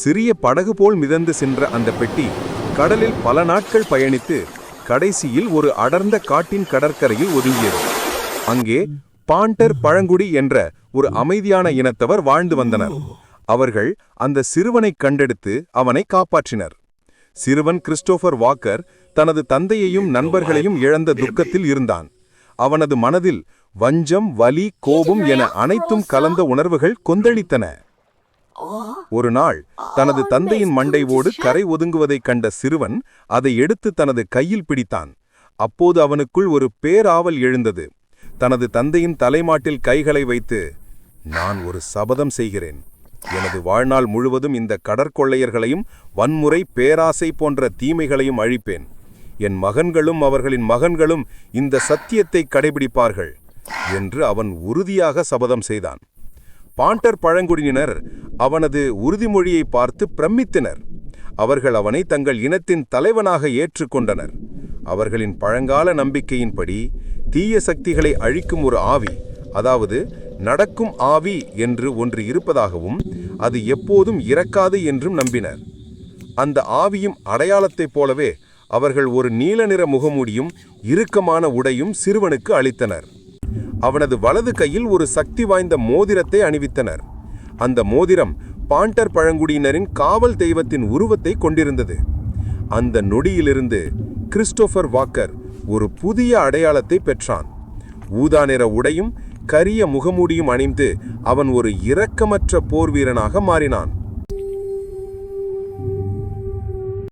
சிறிய படகு போல் மிதந்து சென்ற அந்த பெட்டி கடலில் பல நாட்கள் பயணித்து கடைசியில் ஒரு அடர்ந்த காட்டின் கடற்கரையில் ஒதுங்கியது. அங்கே பாண்டர் பழங்குடி என்ற ஒரு அமைதியான இனத்தவர் வாழ்ந்து வந்தனர். அவர்கள் அந்த சிறுவனை கண்டெடுத்து அவனை காப்பாற்றினர். சிறுவன் கிறிஸ்டோபர் வாக்கர் தனது தந்தையையும் நண்பர்களையும் இழந்த துக்கத்தில் இருந்தான். அவனது மனதில் வஞ்சம் வலி கோபம் என அனைத்தும் கலந்த உணர்வுகள் கொந்தளித்தன. ஒரு நாள் தனது தந்தையின் மண்டை ஓடு கரை ஒதுங்குவதைக் கண்ட சிறுவன் அதை எடுத்து தனது கையில் பிடித்தான். அப்போது அவனுக்குள் ஒரு பேராவல் எழுந்தது. தனது தந்தையின் தலைமாட்டில் கைகளை வைத்து நான் ஒரு சபதம் செய்கிறேன். எனது வாழ்நாள் முழுவதும் இந்த கடற்கொள்ளையர்களையும் வன்முறை பேராசை போன்ற தீமைகளையும் அழிப்பேன். என் மகன்களும் அவர்களின் மகன்களும் இந்த சத்தியத்தை கடைபிடிப்பார்கள் என்று அவன் உறுதியாக சபதம் செய்தான். பாண்டர் பழங்குடியினர் அவனது உறுதிமொழியை பார்த்து பிரமித்தனர். அவர்கள் அவனை தங்கள் இனத்தின் தலைவனாக ஏற்றுக்கொண்டனர். அவர்களின் பழங்கால நம்பிக்கையின்படி தீய சக்திகளை அழிக்கும் ஒரு ஆவி அதாவது நடக்கும் ஆவி என்று ஒன்று இருப்பதாகவும் அது எப்போதும் இறக்காது என்றும் நம்பினர். அந்த ஆவியும் அடையாளத்தைப் போலவே அவர்கள் ஒரு நீல நிற முகமூடியும் இறுக்கமான உடையும் சிறுவனுக்கு அளித்தனர். அவனது வலது கையில் ஒரு சக்தி வாய்ந்த மோதிரத்தை அணிவித்தனர். அந்த மோதிரம் பாண்டர் பழங்குடியினரின் காவல் தெய்வத்தின் உருவத்தை கொண்டிருந்தது. அந்த நொடியிலிருந்து கிறிஸ்டோபர் வாக்கர் ஒரு புதிய அடையாளத்தை பெற்றான். ஊதா நிற உடையும் கரிய முகமூடியும் அணிந்து அவன் ஒரு இரக்கமற்ற போர் வீரனாக மாறினான்.